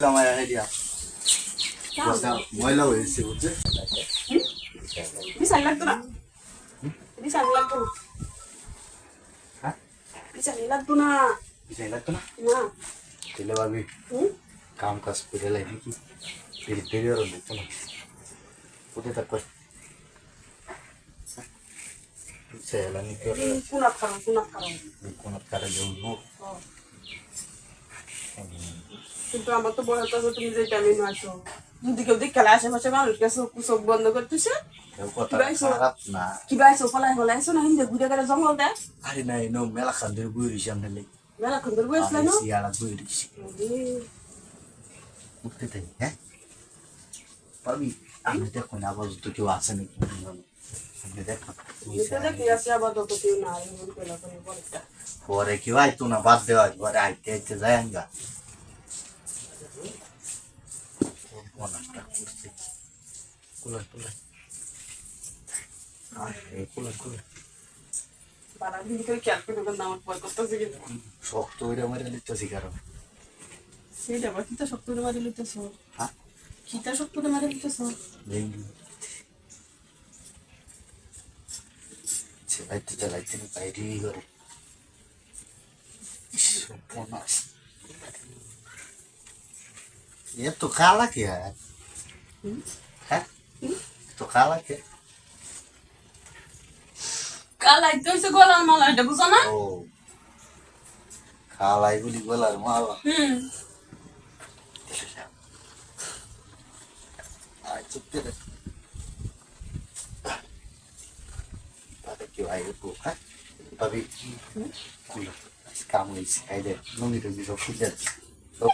আমার আইডিয়া বসা ময়লা হয়েছে বুঝছে বিশাল লাগতো না বিশাল লাগতো না হ্যাঁ বিশাল লাগতো না বিষয় লাগতো না না তাহলে ভাবি হুম কাম কাজ করে লাই নাকি দেরি দেরি আর দেখতো না কোথায় থাকবে সেলা নি করে কুনাত খারাপ কুনাত খারাপ কোন কারে যাও নো কিন্তু আমার তো বয়স আছে তুমি যে টাইমে আসো। যদি কেউ দেখে আশেপাশে মানুষ গেছো চোখ বন্ধ করতেছে। কিবা আইসো ফলাই ফলাই আইসো না হিন্দে ঘুরে গেলে জঙ্গল দেয় আরে নাই নো মেলা খান্দের বই সামনে লাই মেলা খুন্দর বয়স আরে না সিয়াড়া বই রিছি উঠতে তাই হ্যাঁ? পাবি আমি দেখো না আবার তো কেউ আছে নাকি? তো পরে কেউ আইতো না বাদ দেওয়া পরে আইতে আইতে যায় আঙ্গা অনাসটা করছে কুলার শক্ত হইরা মারে লিখতেছি কারণ করে মারি লিতেছ হ্যাঁ কিতা শক্ত করে মারি লিতেছ ভেঙ্গি চালাইতে চালাইতে বাইরে করে সর্বনাশ ये तो काला क्या है हैं तो काला क्या কালাই তো হইছে গলার মালা এটা বুঝো না ओ काला ही बोली बोला माला হুম आई चुप के पता क्यों आई वो है अभी कुल काम नहीं सिखाई दे मम्मी तो भी सब कुछ सब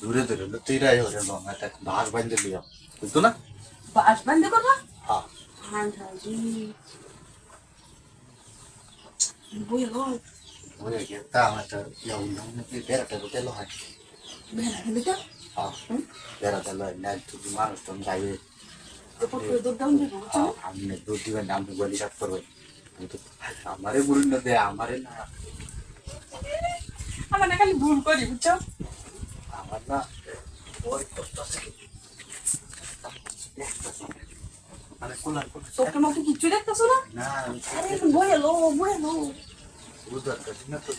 দূরে দূরে তুইরাই হরে লো না এটা বাস বাঁধতে লিয়া বুঝতো না? বাস বান্ধে করবা? হ্যাঁ। হ্যাঁ হ্যাঁ জি। বই ওরে গেতা ইয়া উল্লাম না বেরাটা বতে লো হয়। হ্যাঁ। বেরাটা না মানুষ তো যাইবে আমি দুধ দিবেন করবেন আমারে গুরু না দে আমারে না। আমার না খালি ভুল করি বুঝছ? আমার কষ্ট আছে মানে কুলার কিচ্ছু দেখতেছো না? না আরে বই এলো বই এলো উদার কাছে না তো